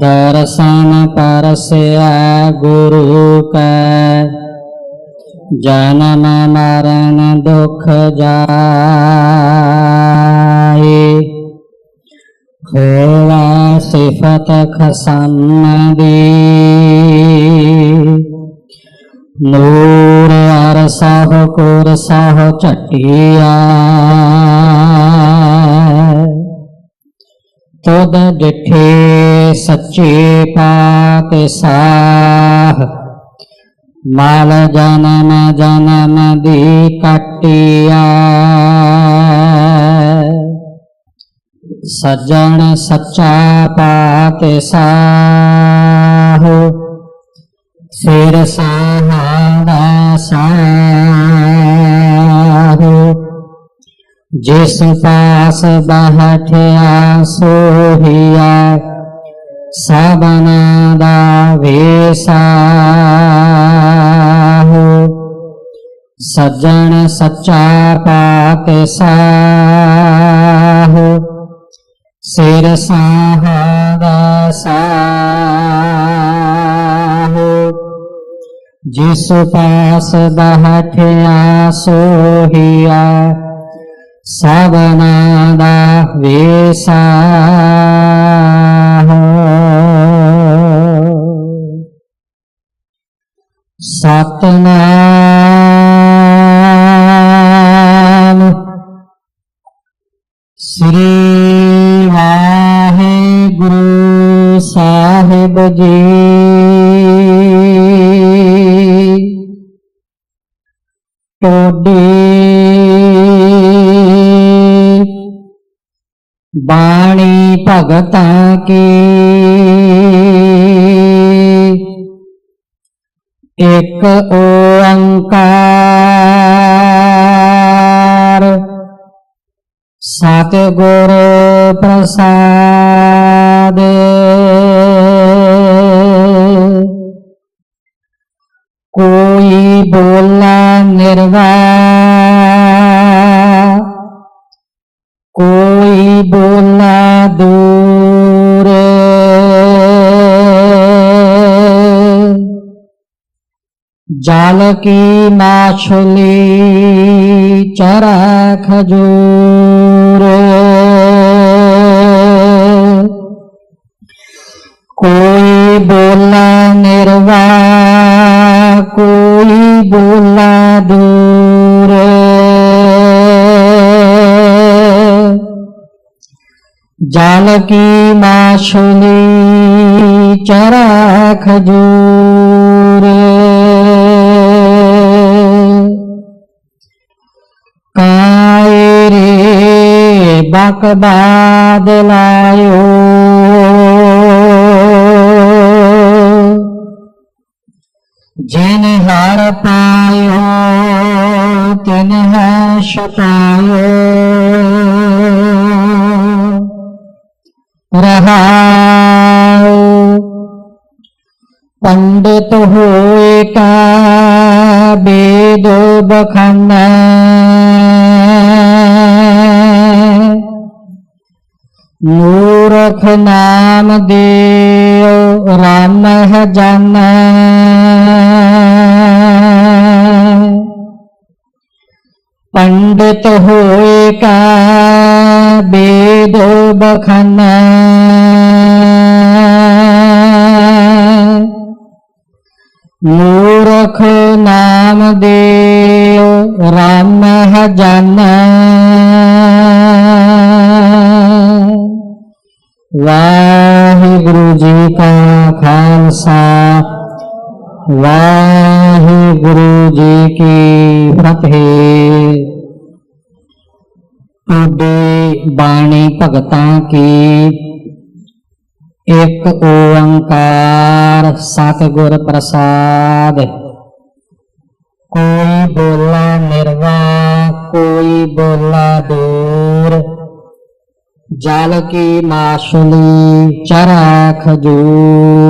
ਦਰਸ਼ਨ ਪਰਸਿਆ ਗੁਰੂ ਕੈ। ਜਨਮ ਮਰਨ ਦੁਖ ਜਾਏ। ਹੋਵਾ ਸਿਫਤ ਖਸਮ ਦੀ ਨੂਰ ਅਰਸਹ ਕੁਰ ਸਹ ਝਟਿਆ। ਤੁਧ ਡਿਠੇ ਸੱਚੇ ਪਾਕ ਸਾਹ ਮਾਲ ਜਨਮ ਜਨਮ ਦੀ ਕਟਿਆ। ਸੱਜਣ ਸੱਚਾ ਪਾਕ ਸਾਹ ਸਿਰ ਸਹਾਰਾ ਜਿਸ ਪਾਸ ਬਹਠਿਆ ਸੋਹੀਆ ਸਬਨਾ ਦਾ ਵੇਸਾ ਸੱਜਣ ਸੱਚਾ ਪਾਕ ਸਾਹ ਸਿਰ ਸਹਾਰਾ ਸਾਹ। ਜਿਸ ਪਾਸ ਬਹਠਿਆ ਸੋਹੀਆ ਸਬਨਾ ਦਾ ਵੇਸਾ ਸਤਨਾਮ ਸ੍ਰੀ ਵਾਹਿਗੁਰੂ ਸਾਹਿਬ ਜੀ। ਟੋਡੀ ਬਾਣੀ ਭਗਤਾਂ ਕੀ? ਇੱਕ ਓੰਕਾਰ। ਸਤਿਗੁਰ ਪ੍ਰਸਾਦ ਜਲ ਕੀ ਮਾਛਲੀ ਚਰਾ ਖਜੂਰ ਕੋਈ ਬੋਲਾ ਨਿਰਵਾਹ ਕੋਈ ਬੋਲਾ ਦੂਰ ਜਲ ਕੀ ਮਾਛਲੀ ਰੇ ਬਕ ਬਾਦ ਲਾਇਓ ਜਿਨ ਹਰ ਪਾਇਓ ਤਿਨ ਹੈ ਛੁਟਾਇਓ ਰਹਾਉ ਪੰਡਿਤ ਹੋਏ ਕਾ ਮੂਰਖ ਨਾਮ ਦੇਉ, ਰਾਮ ਹੈ ਜਾਨਾ। ਪੰਡਿਤ ਹੋਏ ਕਾ, ਬੇਦ ਬਖਾਨਾ। ਮੂਰਖ ਨਾਮ ਦੇਉ, ਰਾਮ ਹੈ ਜਾਨਾ। ਵਾਹਿਗੁਰੂ ਜੀ ਕਾ ਖਾਲਸਾ, ਵਾਹਿਗੁਰੂ ਜੀ ਕੀ ਫਤਿਹ। ਤੁਹਾਡੇ ਬਾਣੀ ਭਗਤਾਂ ਕੀ? ਇੱਕ ਓੰਕਾਰ ਸਤਿਗੁਰ ਪ੍ਰਸਾਦ। ਕੋਈ ਬੋਲਾ ਨਿਰਵਾ ਕੋਈ ਬੋਲਾ ਦੂਰ। ਜਲ ਕੀ ਮਾਸ਼ੁਲੀ ਚਰਾ ਖਜੂਰ।